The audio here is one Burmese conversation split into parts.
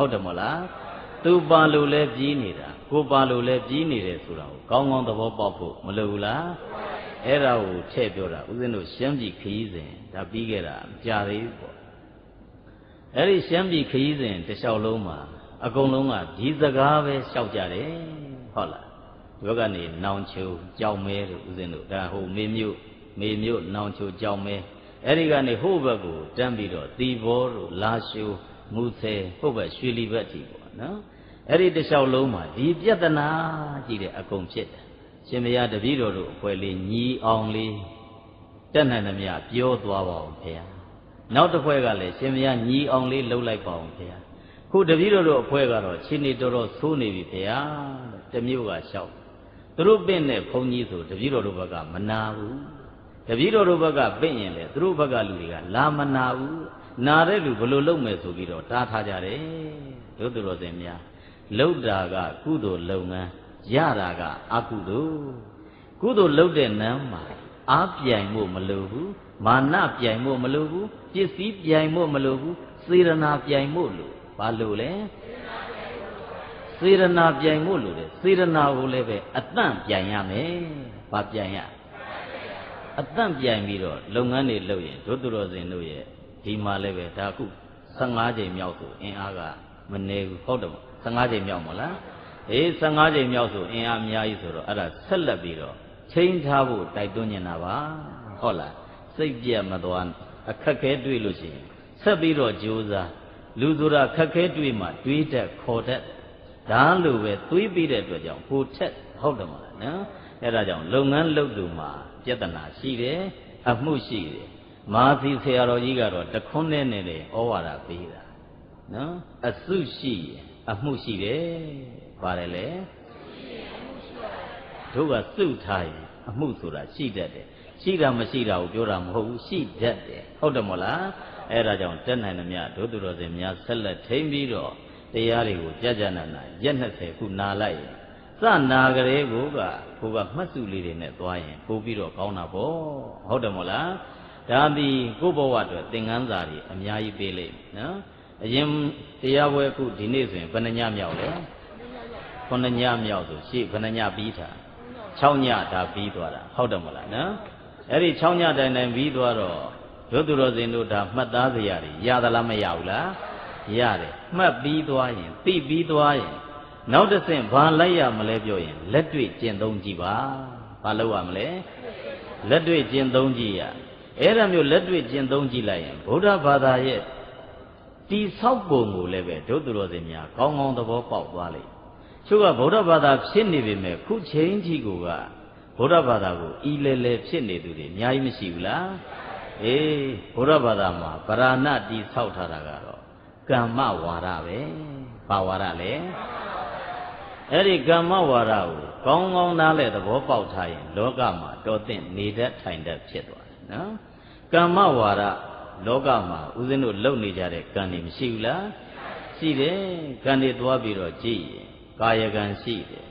ဟုတ်တယ်မလားသူပါလို့လဲပြီးနေတာကိုပါလို့လဲပြီးနေတယ်ဆိုတာကိုကောင်းကောင်းသဘောပေါက်ဖို့မလိုဘူးလားအဲ့ဒါကိုထည့်ပြောတာဦးဇင်းတို့ရှမ်းပြည်ခရီးစဉ်ဒါပြီးခဲ့တာကြာသေးဘူးပေါ့အဲ့ဒီရှမ်းပြည်ခရီးစဉ်တစ်လျှောက်လုံးမှာအကုန်လုံးကဒီစကားပဲရှောက်ကြတယ်ဟုတ်လားဒီဘက်ကနေနောင်ချိုကြောင်မဲလို့ဦးဇင်းတို့ဒါဟိုမေမြို့မေမြို့နောင်ချိုကြောင်မဲအဲ့ဒီကနေဟိုဘက်ကိုတန်းပြီးတော့တီဘောတို့လာရှိုး မူဆယ်ဟိုဘက်ရွှေလီဘက်ထိပေါ့နော်အဲ့ဒီတစ်လျှောက်လုံးမှာဒီပြဿနာကြည့်တဲ့အကုန်ဖြစ်တယ်ရှင်မယားတပည့်တော်တို့အဖွဲလေးညီအောင်လေးတက်နိုင်သမျှပြောသွားပါဦးဖေ။နောက်တစ်ဖွဲ့ကလည်းရှင်မယားညီအောင်လေးလှုပ်လိုက်ပါဦးဖေ။ခုတပည့်တော်တို့အဖွဲကတော့ချင်းနေတော်တော်သိုးနေပြီဖေ။တမျိုးကလျှောက်သူတို့ပင့်တဲ့ဘုန်းကြီးဆိုတပည့်တော်တို့ဘက်ကမနာဘူး။တပည့်တော်တို့ဘက်ကပင့်ရင်လေသူတို့ဘက်ကလူတွေကလာမနာဘူး။ နာတဲ့လူဘယ်လိုလုပ်မယ်ဆိုပြီးတော့တားထားကြတယ်။တို့သူတော်စင်များလှုပ်တာကကုသိုလ်လုပ်ငန်းရတာကအကုသိုလ်ကုသိုလ်လုပ်တဲ့နမ်းမှာအားပြိုင်ဖို့မလိုဘူးမာနပြိုင်ဖို့မလိုဘူးပစ္စည်းပြိုင်ဖို့မလိုဘူးစေရနာပြိုင်ဖို့လိုဘာလို့လဲစေရနာပြိုင်ဖို့လိုတယ်စေရနာကိုလည်းပဲအတန့်ပြိုင်ရမယ်ဘာပြိုင်ရအတန့်ပြိုင်ပြီးတော့လုပ်ငန်းတွေလုပ်ရင်ဒုသူတော်စင်တို့ရဲ့ ဒီမှာလည်းပဲဒါခု15ချိန်မြောက်ဆိုအင်အားကမနေဘူးဟုတ်တယ်မ15ချိန်မြောက်မလားအေး15ချိန်မြောက်ဆိုအင်အားအများကြီးဆိုတော့အဲ့ဒါဆက်လက်ပြီးတော့ချိန်ထားဖို့တိုက်တွန်းနေတာပါဟုတ်လားစိတ်ပြတ်မသွားအခက်ခဲတွေ့လို့ရှိရင်ဆက်ပြီးတော့ကြိုးစားလူဆိုတာခက်ခဲတွေ့မှတွေးတတ်ခေါ်တတ်ဒါလိုပဲတွေးပြီးတဲ့အတွက်ကြောင့်ဟိုထက်ဟုတ်တယ်မလားနော်အဲ့ဒါကြောင့်လုပ်ငန်းလုပ်သူမှာပြဿနာရှိတယ်အမှုရှိတယ် မာသီဆရာတော်ကြီးကတော့တခွန်းနဲ့နဲ့ဩဝါဒပေးတာနော်အစုရှိရင်အမှုရှိတယ်ပါတယ်လေတို့ကစုထားရင်အမှုဆိုတာရှိတတ်တယ်ရှိတာမရှိတာကိုပြောတာမဟုတ်ဘူးရှိတတ်တယ်ဟုတ်တယ်မို့လားအဲ့ဒါကြောင့်တက်နိုင်သမျှဒုသူတော်စင်များဆက်လက်ထိမ့်ပြီးတော့တရားတွေကိုကြကြနာနာရက်20ခုနာလိုက်ရင်စနာကလေးကိုကကိုကမှတ်စုလေးတွေနဲ့သွားရင်ပို့ပြီးတော့ကောင်းတာပေါ့ဟုတ်တယ်မို့လား ဒါသည်ကိုယ့်ဘဝအတွက်သင်ခန်းစာတွေအများကြီးပေးလိမ့်မယ်နော်အရင်တရားပွဲခုဒီနေ့ဆိုရင်ဘယ်နှညမြောက်လဲခုနှစ်ညမြောက်ဆိုရှေ့ဘယ်နှညပြီးတာ6ညဒါပြီးသွားတာဟုတ်တယ်မလားနော်အဲ့ဒီ6ညတိုင်တိုင်ပြီးသွားတော့ဒုသူတော်စင်တို့ဒါမှတ်သားစရာတွေရသလားမရဘူးလားရတယ်မှတ်ပြီးသွားရင်သိပြီးသွားရင်နောက်တစ်ဆင့်ဘာလိုက်ရမလဲပြောရင်လက်တွေ့ကျင့်သုံးကြည့်ပါဘာလုပ်ရမလဲလက်တွေ့ကျင့်သုံးကြည့်ရ အဲ့ဒါမျိုးလက်တွေ့ကျင့်သုံးကြည့်လိုက်ရင်ဗုဒ္ဓဘာသာရဲ့တိဆောက်ပုံကိုလည်းပဲဒုသူတော်စင်များကောင်းကောင်းသဘောပေါက်သွားလိမ့်ချို့ကဗုဒ္ဓဘာသာဖြစ်နေပေမဲ့ခုချိန်ကြီးကိုကဗုဒ္ဓဘာသာကိုဤလဲလဲဖြစ်နေသူတွေအများကြီးမရှိဘူးလားအေးဗုဒ္ဓဘာသာမှာဗราဏတိဆောက်ထားတာကတော့ကမ္မဝါဒပဲဘာဝါဒလဲအဲ့ဒီကမ္မဝါဒကိုကောင်းကောင်းနားလဲသဘောပေါက်ထားရင် လောကမှာတော်သင့်နေတတ်ထိုင်တတ်ဖြစ်သွားတယ်နော် ကမ္မဝါဒလောကမှာဦးဇင်းတို့လုပ်နေကြတဲ့ကံတွေမရှိဘူးလားရှိတယ်ကံတွေသွားပြီးတော့ကြည့်ရင်ကာယကံရှိတယ်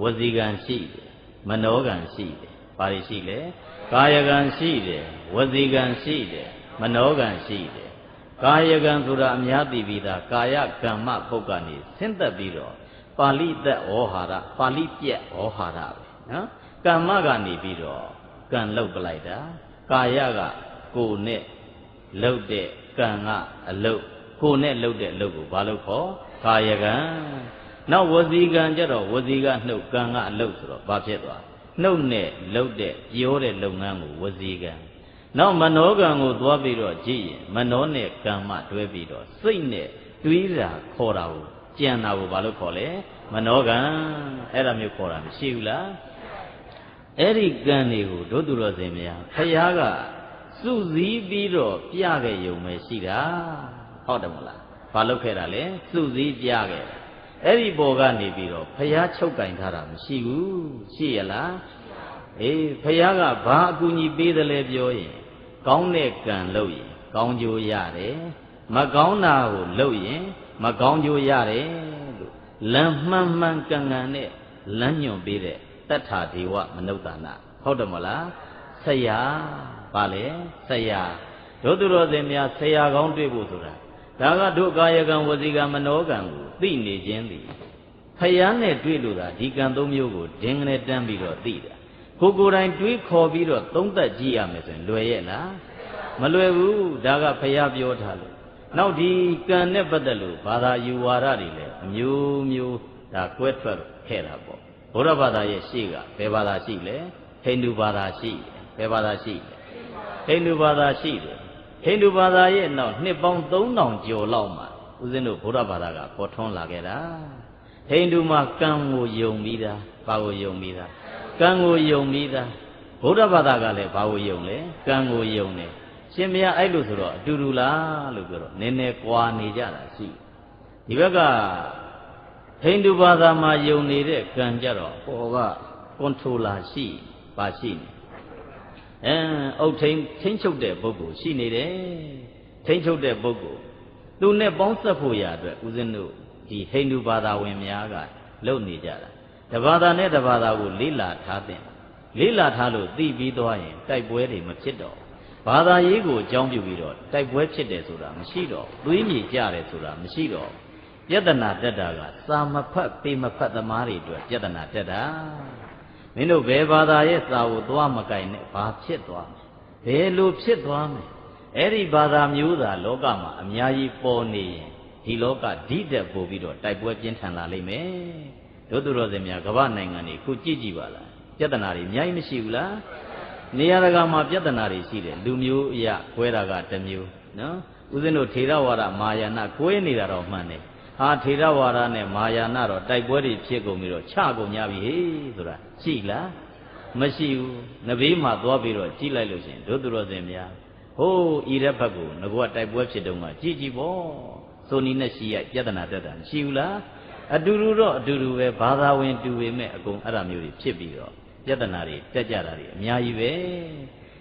ဝစီကံရှိတယ်မနောကံရှိတယ်ဘာတွေရှိလဲကာယကံရှိတယ်ဝစီကံရှိတယ်မနောကံရှိတယ်ကာယကံဆိုတာအများသိပြီးသားကာယကမ္မပုဂ္ဂနေဆင်းသက်ပြီးတော့ပါဠိသက်ဩဟာရပါဠိပြက်ဩဟာရပဲနော်ကမ္မကနေပြီးတော့ကံလောက်ပလိုက်တာကာယက ကိုယ်နဲ့လှုပ်တဲ့ကံကအလုတ်ကိုယ်နဲ့လှုပ်တဲ့အလုတ်ကိုဘာလို့ခေါ်ကာယကံနောက်ဝစီကံကြတော့ဝစီကနှုတ်ကံကအလုတ်ဆိုတော့ဘာဖြစ်သွားနှုတ်နဲ့လှုပ်တဲ့ပြောတဲ့လုပ်ငန်းကိုဝစီကံနောက်မနောကံကိုသွားပြီးတော့ကြည့်ရင်မနောနဲ့ကံမှတွဲပြီးတော့စိတ်နဲ့တွေးတာခေါ်တာကိုကြံတာကိုဘာလို့ခေါ်လဲမနောကံအဲ့ဒါမျိုးခေါ်တာမရှိဘူးလားအဲ့ဒီကံတွေကိုတို့သူတော်စင်များဖះက စုစည်းပြီးတော့ပြခဲ့ရုံပဲရှိတာဟုတ်တယ်မလားဘာလုပ်ခဲ့တာလဲစုစည်းပြခဲ့အဲ့ဒီဘောကနေပြီးတော့ဖះချုပ်ကင်ထားတာမရှိဘူးရှိရလားအေးဖះကဘာအကူအညီပေးတယ်လဲပြောရင်ကောင်းတဲ့ကံလုပ်ရင်ကောင်းကျိုးရတယ်မကောင်းတာကိုလုပ်ရင်မကောင်းကျိုးရတယ်လို့လမ်းမှန်မှန်ကန်ကန်နဲ့လမ်းညွန်ပေးတဲ့တတ္ထာဒေဝမနုဿာနာဟုတ်တယ်မလားဆရာ ပါလေဆရာတို့သူတော်စင်များဆရာကောင်းတွေ့ဖို့ဆိုတာဒါကတို့ကာယကံဝစီကံမနောကံကိုသိနေခြင်းသည်ဖယားနဲ့တွေ့လို့သာဒီကံသုံးမျိုးကိုဒင်းကနေတန်းပြီးတော့သိတာကိုကိုယ်တိုင်တွေးခေါ်ပြီးတော့သုံးသက်ကြည့်ရမယ်ဆိုရင်လွယ်ရဲ့လားမလွယ်ဘူးဒါကဖယားပြောထားလို့နောက်ဒီကံနဲ့ပတ်သက်လို့ဘာသာယူဝါဒတွေလည်းအမျိုးမျိုးဒါကွဲထွက်ခဲ့တာပေါ့ဘုရားဘာသာရဲ့ရှေ့ကဘယ်ဘာသာရှိလဲဟိန္ဒူဘာသာရှိဘယ်ဘာသာရှိလဲ ဟိန္ဒူဘာသာရှိတယ်ဟိန္ဒူဘာသာရဲ့နောက်နှစ်ပေါင်း3000ကျော်လောက်မှဦးဇင်းတို့ဘုရားဘာသာကပေါ်ထွန်းလာခဲ့တာဟိန္ဒူမှာကံကိုယုံပြီးသားဘာကိုယုံပြီးသားကံကိုယုံပြီးသားဗုဒ္ဓဘာသာကလည်းဘာကိုယုံလဲကံကိုယုံတယ်ရှင်မရအဲ့လိုဆိုတော့အတူတူလားလို့ပြောတော့နည်းနည်းကွာနေကြတာရှိဒီဘက်ကဟိန္ဒူဘာသာမှာယုံနေတဲ့ကံကြတော့ဟောကကွန်ထရိုလာရှိပါရှိနေ အဲအုတ်ထိန်ထိန်ချုပ်တဲ့ပုဂ္ဂိုလ်ရှိနေတယ်ထိန်ချုပ်တဲ့ပုဂ္ဂိုလ်သူနဲ့ပေါင်းဆက်ဖို့ရအတွက်ဦးဇင်းတို့ဒီဟိန္ဒူဘာသာဝင်များကလုပ်နေကြတာတဘာသာနဲ့တဘာသာကိုလေးလာထားတဲ့လေးလာထားလို့သိပြီးသွားရင်တိုက်ပွဲတွေမဖြစ်တော့ဘာသာရေးကိုအကြောင်းပြုပြီးတော့တိုက်ပွဲဖြစ်တယ်ဆိုတာမရှိတော့သွေးမြေကြတယ်ဆိုတာမရှိတော့ပြဿနာတက်တာကစာမဖတ်ပေမဖတ်သမားတွေအတွက်ပြဿနာတက်တာ မင်းတို့ဘယ်ဘာသာရဲ့စာကိုသွားမကင်နဲ့ဘာဖြစ်သွားမလဲဘယ်လိုဖြစ်သွားမလဲအဲ့ဒီဘာသာမျိုးသာလောကမှာအများကြီးပေါ်နေရင်ဒီလောကဓိတက်ပို့ပြီးတော့တိုက်ပွဲပြင်းထန်လာလိမ့်မယ်တို့သူတော်စင်များကမ္ဘာနိုင်ငံတွေခုကြည့်ကြည့်ပါလားပြဿနာတွေအများကြီးမရှိဘူးလားနေရာတကာမှာပြဿနာတွေရှိတယ်လူမျိုးအရာကွဲတာကတစ်မျိုးနော်ဦးဇင်းတို့ထေရဝါဒမာယာနာကွဲနေတာတော့မှန်တယ် ဟာထေရဝါဒနဲ့မာယာနာတော့တိုက်ပွဲတွေဖြစ်ကုန်ပြီးတော့ချကုန်ကြပြီဟေးဆိုတာရှိလားမရှိဘူးနဘေးမှာသွားပြီးတော့ကြည့်လိုက်လို့ရှင်တို့သူတော်စင်များဟိုးဤရက်ဘက်ကိုငကွာတိုက်ပွဲဖြစ်တုန်းကကြည်ကြည်ပေါ့ဆိုနီနဲ့ရှိရပြဿနာတက်တာမရှိဘူးလားအတူတူတော့အတူတူပဲဘာသာဝင်တူပေမဲ့အကုန်အဲ့ဒါမျိုးတွေဖြစ်ပြီးတော့ပြဿနာတွေတက်ကြတာတွေအများကြီးပဲ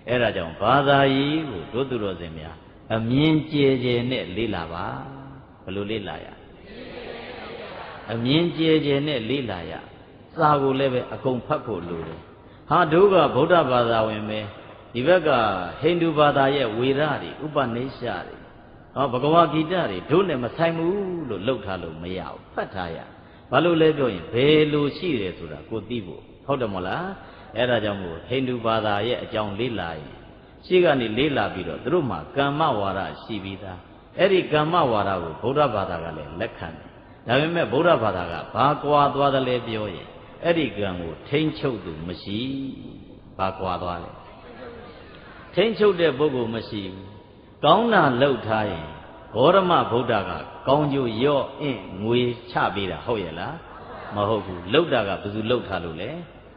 အဲ့ဒါကြောင့်ဘာသာရေးကိုတို့သူတော်စင်များအမြင်ကျယ်ကျယ်နဲ့လေ့လာပါဘယ်လိုလေ့လာရ အမြင်ကျယ်ကျယ်နဲ့လေ့လာရစာကိုလည်းပဲအကုန်ဖတ်ဖို့လိုတယ်ဟာတို့ကဗုဒ္ဓဘာသာဝင်ပဲဒီဘက်ကဟိန္ဒူဘာသာရဲ့ဝေဒတွေဥပနိရှတွေဟောဘဂဝါဂီတတွေတို့နဲ့မဆိုင်ဘူးလို့လှုပ်ထားလို့မရဘူးဖတ်ထားရဘာလို့လဲပြောရင်ဘယ်လိုရှိတယ်ဆိုတာကိုသိဖို့ဟုတ်တယ်မဟုတ်လားအဲ့ဒါကြောင့်မို့ဟိန္ဒူဘာသာရဲ့အကြောင်းလေးလာရင်ရှေ့ကနေလေးလာပြီးတော့သူတို့မှာကမ္မဝါဒရှိပြီးသားအဲ့ဒီကမ္မဝါဒကိုဗုဒ္ဓဘာသာကလည်းလက်ခံတယ် ဒါပေမဲ့ဗုဒ္ဓဘာသာကဘာကွာသွားတယ်လဲပြောရင်အဲ့ဒီကံကိုထိမ့်ချုပ်သူမရှိဘာကွာသွားလဲထိမ့်ချုပ်တဲ့ပုဂ္ဂိုလ်မရှိဘူးကောင်းတာလှုပ်ထားရင်ဂေါရမဗုဒ္ဓကကောင်းကျိုးရော့အင်းငွေချပေးတာဟုတ်ရဲ့လားမဟုတ်ဘူးလှုပ်တာကဘယ်သူလှုပ်ထားလို့လဲ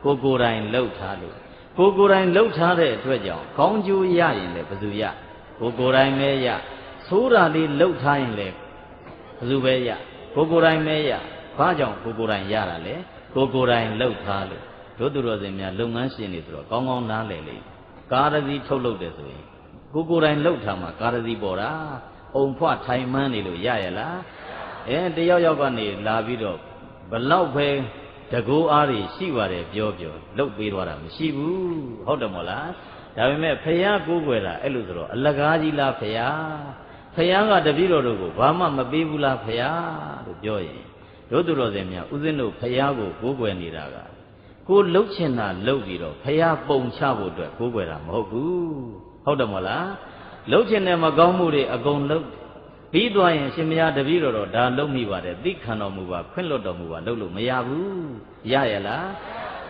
ကိုကိုယ်တိုင်လှုပ်ထားလို့ကိုကိုယ်တိုင်လှုပ်ထားတဲ့အတွက်ကြောင့်ကောင်းကျိုးရရင်လည်းဘယ်သူရကိုကိုယ်တိုင်ပဲရဆိုးတာလေးလှုပ်ထားရင်လည်းဘယ်သူပဲရ ကိုကိုယ်တိုင်ပဲရဘာကြောင့်ကိုကိုယ်တိုင်ရတာလဲကိုကိုယ်တိုင်လှုပ်ထားလို့တို့သူတော်စင်များလုပ်ငန်းရှင်တွေဆိုတော့ကောင်းကောင်းနားလည်လေကာရစီထုတ်လုပ်တယ်ဆိုရင်ကိုကိုယ်တိုင်လှုပ်ထားမှာကာရစီပေါ်တာအုံဖွထိုင်မှန်းနေလို့ရရလားအဲတယောက်ယောက်ကနေလာပြီးတော့ဘလောက်ပဲတကူအားတွေရှိပါတယ်ပြောပြောလှုပ်ပေးသွားတာမရှိဘူးဟုတ်တယ်မို့လားဒါပေမဲ့ဖះကိုးကွယ်တာအဲ့လိုဆိုတော့အလကားကြီးလားဖះ ဖះကတပည့်တော်တို့ကိုဘာမှမပေးဘူးလားဖះလို့ပြောရင်တို့သူတော်စင်များဥစဉ်တို့ဖះကိုကိုးကွယ်နေတာကကိုလှုပ်ချင်တာလှုပ်ပြီးတော့ဖះပုံချဖို့အတွက်ကိုးကွယ်တာမဟုတ်ဘူးဟုတ်တယ်မို့လားလှုပ်ချင်တဲ့မကောင်းမှုတွေအကုန်လှုပ်ပြီးသွားရင်ရှင်မယားတပည့်တော်တော့ဒါလုံးမိပါတယ်သိခံတော်မူပါခွင့်လွတ်တော်မူပါလှုပ်လို့မရဘူးရရလား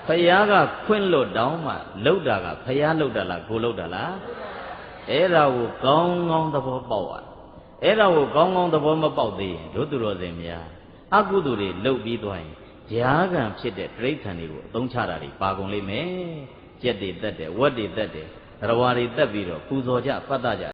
ဖယားကခွင့်လွတ်တောင်းမှလှုပ်တာကဖယားလှုပ်တာလားကိုလှုပ်တာလားအဲ့ဒါကိုကောင်းကောင်းသဘောပေါက်ရ အဲ့ဒါကိုကောင်းကောင်းသဘောမပေါက်သေးရင်တို့သူတော်စင်များအကုသိုလ်တွေလှုပ်ပြီးသွားရင်ဈာကံဖြစ်တဲ့တိဋ္ဌာန်တွေကိုအသုံးချတာတွေပါကုန်လိမ့်မယ်ကြက်တွေတက်တယ်ဝက်တွေတက်တယ်ရဝါတွေတက်ပြီးတော့ပူဇော်ကြပတ်တကြ